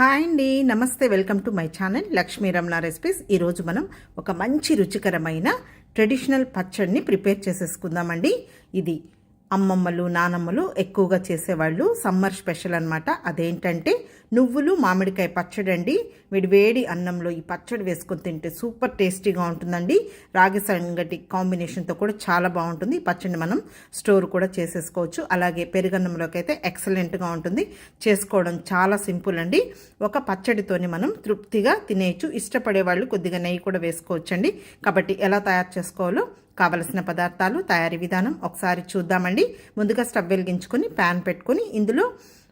Hi అండి నమస్తే welcome to my channel Lakshmi Ramana recipes. ఈరోజు మనం ఒక మంచి రుచికరమైన ట్రెడిషనల్ పచ్చడిని ప్రిపేర్ చేసేసుకుందామండి. ఇది అమ్మమ్మలు నానమ్మలు ఎక్కువగా చేసేవాళ్ళు సమ్మర్ స్పెషల్ అనమాట అదేంటంటే నువ్వులు మామిడికాయ పచ్చడి అండి. వేడివేడి వేడి అన్నంలో ఈ పచ్చడి వేసుకొని తింటే సూపర్ టేస్టీగా ఉంటుందండి. రాగి సంగటి కాంబినేషన్తో కూడా చాలా బాగుంటుంది. ఈ పచ్చడిని మనం స్టోర్ కూడా చేసేసుకోవచ్చు. అలాగే పెరుగన్నంలోకి అయితే ఎక్సలెంట్గా ఉంటుంది. చేసుకోవడం చాలా సింపుల్ అండి. ఒక పచ్చడితోని మనం తృప్తిగా తినేయచ్చు. ఇష్టపడే వాళ్ళు కొద్దిగా నెయ్యి కూడా వేసుకోవచ్చండి. కాబట్టి ఎలా తయారు చేసుకోవాలో కావలసిన పదార్థాలు తయారీ విధానం ఒకసారి చూద్దామండి. ముందుగా స్టవ్ వెలిగించుకొని ప్యాన్ పెట్టుకొని ఇందులో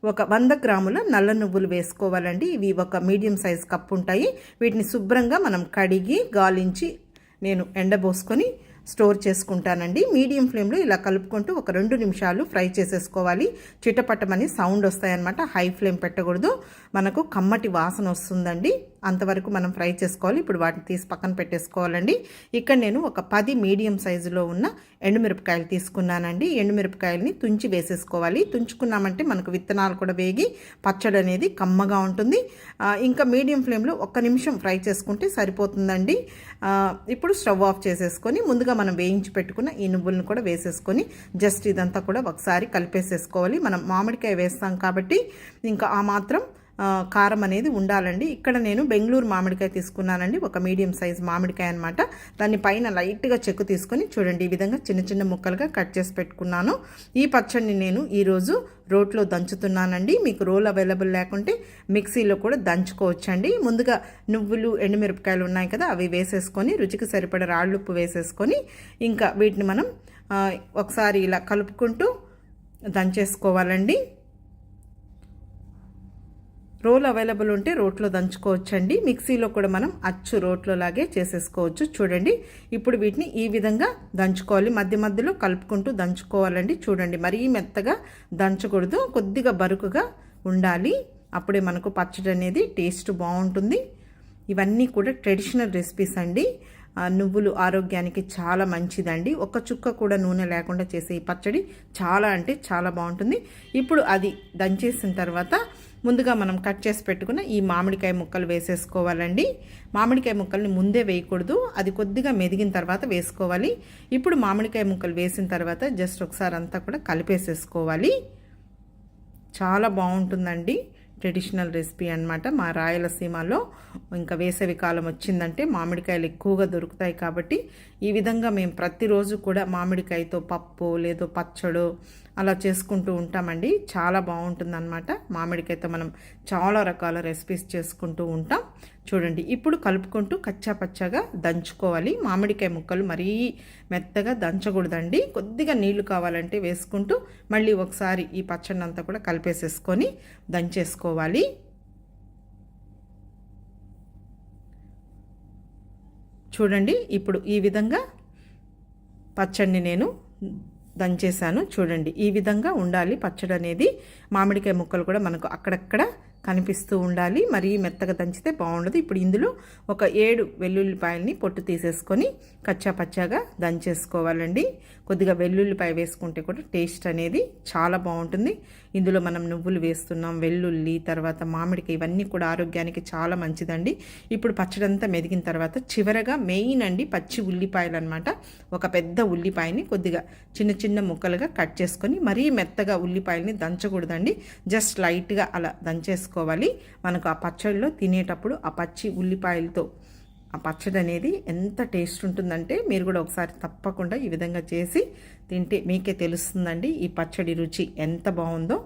ఒక వంద గ్రాముల నల్ల నువ్వులు వేసుకోవాలండి. ఇవి ఒక మీడియం సైజ్ కప్పు ఉంటాయి. వీటిని శుభ్రంగా మనం కడిగి గాలించి నేను ఎండబోసుకొని స్టోర్ చేసుకుంటానండి. మీడియం ఫ్లేమ్లో ఇలా కలుపుకుంటూ ఒక రెండు నిమిషాలు ఫ్రై చేసేసుకోవాలి. చిటపటమని సౌండ్ వస్తాయన్నమాట. హై ఫ్లేమ్ పెట్టకూడదు. మనకు కమ్మటి వాసన వస్తుందండి. అంతవరకు మనం ఫ్రై చేసుకోవాలి. ఇప్పుడు వాటిని తీసి పక్కన పెట్టేసుకోవాలండి. ఇక్కడ నేను ఒక పది మీడియం సైజులో ఉన్న ఎండుమిరపకాయలు తీసుకున్నానండి. ఎండుమిరపకాయలని తుంచి వేసేసుకోవాలి. తుంచుకున్నామంటే మనకు విత్తనాలు కూడా వేగి పచ్చడి అనేది కమ్మగా ఉంటుంది. ఇంకా మీడియం ఫ్లేమ్లో ఒక్క నిమిషం ఫ్రై చేసుకుంటే సరిపోతుందండి. ఇప్పుడు స్టవ్ ఆఫ్ చేసేసుకొని ముందుగా మనం వేయించి పెట్టుకున్న ఈ నువ్వులను కూడా వేసేసుకొని జస్ట్ ఇదంతా కూడా ఒకసారి కలిపేసేసుకోవాలి. మనం మామిడికాయ వేస్తాం కాబట్టి ఇంకా ఆ మాత్రం కారం అనేది ఉండాలండి. ఇక్కడ నేను బెంగళూరు మామిడికాయ తీసుకున్నానండి. ఒక మీడియం సైజ్ మామిడికాయ అనమాట దాన్ని పైన లైట్గా చెక్కు తీసుకొని చూడండి ఈ విధంగా చిన్న చిన్న ముక్కలుగా కట్ చేసి పెట్టుకున్నాను. ఈ పచ్చడిని నేను ఈరోజు రోట్లో దంచుతున్నానండి. మీకు రోల్ అవైలబుల్ లేకుంటే మిక్సీలో కూడా దంచుకోవచ్చండి. ముందుగా నువ్వులు ఎండుమిరపకాయలు ఉన్నాయి కదా అవి వేసేసుకొని రుచికి సరిపడ రాళ్ళుప్పు వేసేసుకొని ఇంకా వీటిని మనం ఒకసారి ఇలా కలుపుకుంటూ దంచేసుకోవాలండి. రోల్ అవైలబుల్ ఉంటే రోట్లో దంచుకోవచ్చండి. మిక్సీలో కూడా మనం అచ్చు రోట్లో లాగే చేసేసుకోవచ్చు. చూడండి ఇప్పుడు వీటిని ఈ విధంగా దంచుకోవాలి. మధ్య మధ్యలో కలుపుకుంటూ దంచుకోవాలండి. చూడండి మరీ మెత్తగా దంచకూడదు. కొద్దిగా బరుకుగా ఉండాలి. అప్పుడే మనకు పచ్చడి అనేది టేస్ట్ బాగుంటుంది. ఇవన్నీ కూడా ట్రెడిషనల్ రెసిపీస్ అండి. నువ్వులు ఆరోగ్యానికి చాలా మంచిదండి. ఒక చుక్క కూడా నూనె లేకుండా చేసే ఈ పచ్చడి చాలా అంటే చాలా బాగుంటుంది. ఇప్పుడు అది దంచేసిన తర్వాత ముందుగా మనం కట్ చేసి పెట్టుకున్న ఈ మామిడికాయ ముక్కలు వేసేసుకోవాలండి. మామిడికాయ ముక్కల్ని ముందే వేయకూడదు. అది కొద్దిగా మెదిగిన తర్వాత వేసుకోవాలి. ఇప్పుడు మామిడికాయ ముక్కలు వేసిన తర్వాత జస్ట్ ఒకసారి అంతా కూడా కలిపేసేసుకోవాలి. చాలా బాగుంటుందండి. ట్రెడిషనల్ రెసిపీ అనమాట మా రాయలసీమలో ఇంకా వేసవి కాలం వచ్చిందంటే మామిడికాయలు ఎక్కువగా దొరుకుతాయి కాబట్టి ఈ విధంగా మేము ప్రతిరోజు కూడా మామిడికాయతో పప్పు లేదో పచ్చడో అలా చేసుకుంటూ ఉంటామండి. చాలా బాగుంటుందన్నమాట. మామిడికాయతో మనం చాలా రకాల రెసిపీస్ చేసుకుంటూ ఉంటాం. చూడండి ఇప్పుడు కలుపుకుంటూ కచ్చా పచ్చగా దంచుకోవాలి. మామిడికాయ ముక్కలు మరీ మెత్తగా దంచకూడదండి. కొద్దిగా నీళ్ళు కావాలంటే వేసుకుంటూ మళ్ళీ ఒకసారి ఈ పచ్చడి అంతా కూడా కలిపేసేసుకొని దంచేసుకోవాలి. చూడండి ఇప్పుడు ఈ విధంగా పచ్చడిని నేను దంచేసాను చూడండి ఈ విధంగా ఉండాలి. పచ్చడి అనేది మామిడికాయ ముక్కలు కూడా మనకు అక్కడక్కడ కనిపిస్తూ ఉండాలి. మరీ మెత్తగా దంచితే బాగుండదు. ఇప్పుడు ఇందులో ఒక ఏడు వెల్లుల్లిపాయలని పొట్టు తీసేసుకొని కచ్చా పచ్చాగా దంచేసుకోవాలండి. కొద్దిగా వెల్లుల్లిపాయ వేసుకుంటే కూడా టేస్ట్ అనేది చాలా బాగుంటుంది. ఇందులో మనం నువ్వులు వేస్తున్నాం వెల్లుల్లి తర్వాత మామిడికాయ ఇవన్నీ కూడా ఆరోగ్యానికి చాలా మంచిదండి. ఇప్పుడు పచ్చడంతా మెదిగిన తర్వాత చివరగా మెయిన్ అండి పచ్చి ఉల్లిపాయలు అనమాట ఒక పెద్ద ఉల్లిపాయని కొద్దిగా చిన్న చిన్న ముక్కలుగా కట్ చేసుకొని మరీ మెత్తగా ఉల్లిపాయలని దంచకూడదండి. జస్ట్ లైట్గా అలా దంచేసుకోవాలి మనకు ఆ పచ్చడిలో తినేటప్పుడు ఆ పచ్చి ఉల్లిపాయలతో ఆ పచ్చడి అనేది ఎంత టేస్ట్ ఉంటుందంటే మీరు కూడా ఒకసారి తప్పకుండా ఈ విధంగా చేసి తింటే మీకే తెలుస్తుందండి ఈ పచ్చడి రుచి ఎంత బాగుందో.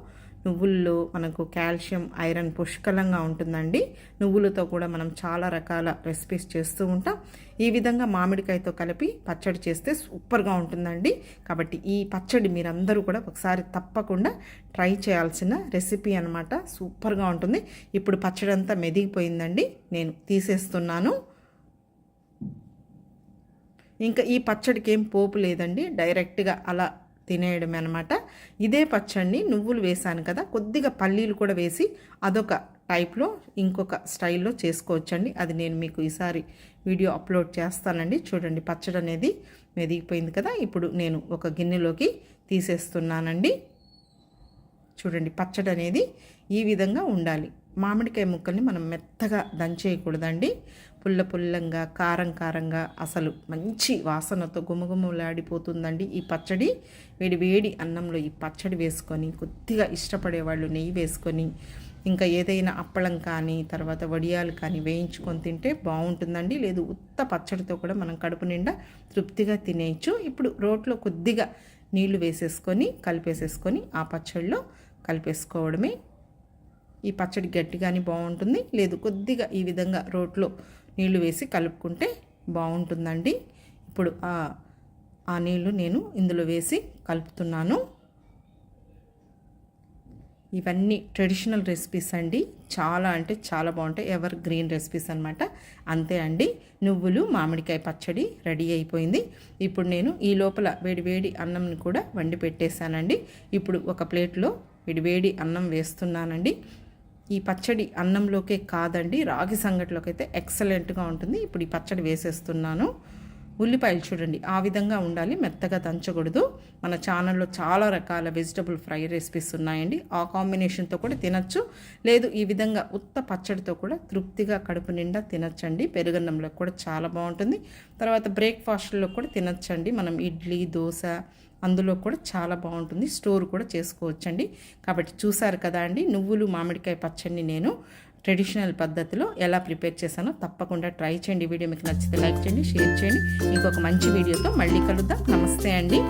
నువ్వుల్లో మనకు కాల్షియం ఐరన్ పుష్కలంగా ఉంటుందండి. నువ్వులతో కూడా మనం చాలా రకాల రెసిపీస్ చేస్తూ ఉంటాం. ఈ విధంగా మామిడికాయతో కలిపి పచ్చడి చేస్తే సూపర్గా ఉంటుందండి. కాబట్టి ఈ పచ్చడి మీరందరూ కూడా ఒకసారి తప్పకుండా ట్రై చేయాల్సిన రెసిపీ అనమాట సూపర్గా ఉంటుంది. ఇప్పుడు పచ్చడి అంతా మెదిగిపోయిందండి. నేను తీసేస్తున్నాను. ఇంకా ఈ పచ్చడికి ఏం పోపు లేదండి. డైరెక్ట్గా అలా తినేయడమే అనమాట ఇదే పచ్చడిని నువ్వులు వేసాను కదా కొద్దిగా పల్లీలు కూడా వేసి అదొక టైప్లో ఇంకొక స్టైల్లో చేసుకోవచ్చండి. అది నేను మీకు ఈసారి వీడియో అప్లోడ్ చేస్తానండి. చూడండి పచ్చడి అనేది మెదిగిపోయింది కదా ఇప్పుడు నేను ఒక గిన్నెలోకి తీసేస్తున్నానండి. చూడండి పచ్చడి అనేది ఈ విధంగా ఉండాలి. మామిడికాయ ముక్కల్ని మనం మెత్తగా దంచేయకూడదండి. పుల్ల పుల్లంగా కారం కారంగా అసలు మంచి వాసనతో గుమగుమలాడిపోతుందండి ఈ పచ్చడి. వేడి వేడి అన్నంలో ఈ పచ్చడి వేసుకొని కొద్దిగా ఇష్టపడే వాళ్ళు నెయ్యి వేసుకొని ఇంకా ఏదైనా అప్పళం కానీ తర్వాత వడియాలు కానీ వేయించుకొని తింటే బాగుంటుందండి. లేదు ఉత్త పచ్చడితో కూడా మనం కడుపు నిండా తృప్తిగా తినేయచ్చు. ఇప్పుడు రోట్లో కొద్దిగా నీళ్ళు వేసేసుకొని కలిపేసేసుకొని ఆ పచ్చడిలో కలిపేసుకోవడమే ఈ పచ్చడి గట్టిగాని బాగుంటుంది. లేదు కొద్దిగా ఈ విధంగా రోట్లో నీళ్ళు వేసి కలుపుకుంటే బాగుంటుందండి. ఇప్పుడు ఆ ఆ నీళ్ళు నేను ఇందులో వేసి కలుపుతున్నాను. ఇవన్నీ ట్రెడిషనల్ రెసిపీస్ అండి. చాలా అంటే చాలా బాగుంటాయి. ఎవర్ గ్రీన్ రెసిపీస్ అనమాట అంతే అండి. నువ్వులు మామిడికాయ పచ్చడి రెడీ అయిపోయింది. ఇప్పుడు నేను ఈ లోపల వేడివేడి అన్నంని కూడా వండి పెట్టేశానండి. ఇప్పుడు ఒక ప్లేట్లో వేడివేడి అన్నం వేస్తున్నానండి. ఈ పచ్చడి అన్నంలోకే కాదండి రాగి సంగటిలోకి అయితే ఎక్సలెంట్గా ఉంటుంది. ఇప్పుడు ఈ పచ్చడి వేసేస్తున్నాను. ఉల్లిపాయలు చూడండి ఆ విధంగా ఉండాలి మెత్తగా దంచకూడదు. మన ఛానల్లో చాలా రకాల వెజిటబుల్ ఫ్రై రెసిపీస్ ఉన్నాయండి. ఆ కాంబినేషన్తో కూడా తినచ్చు. లేదు ఈ విధంగా ఉత్త పచ్చడితో కూడా తృప్తిగా కడుపు నిండా తినచ్చండి. పెరుగన్నంలో కూడా చాలా బాగుంటుంది. తర్వాత బ్రేక్ఫాస్ట్లో కూడా తినచ్చండి. మనం ఇడ్లీ దోశ అందులో కూడా చాలా బాగుంటుంది. స్టోర్ కూడా చేసుకోవచ్చండి. కాబట్టి చూసారు కదా అండి నువ్వులు మామిడికాయ పచ్చడిని నేను ట్రెడిషనల్ పద్ధతిలో ఎలా ప్రిపేర్ చేశానో తప్పకుండా ట్రై చేయండి. వీడియో మీకు నచ్చితే లైక్ చేయండి షేర్ చేయండి. ఇంకొక మంచి వీడియోతో మళ్ళీ కలుద్దాం. నమస్తే అండి.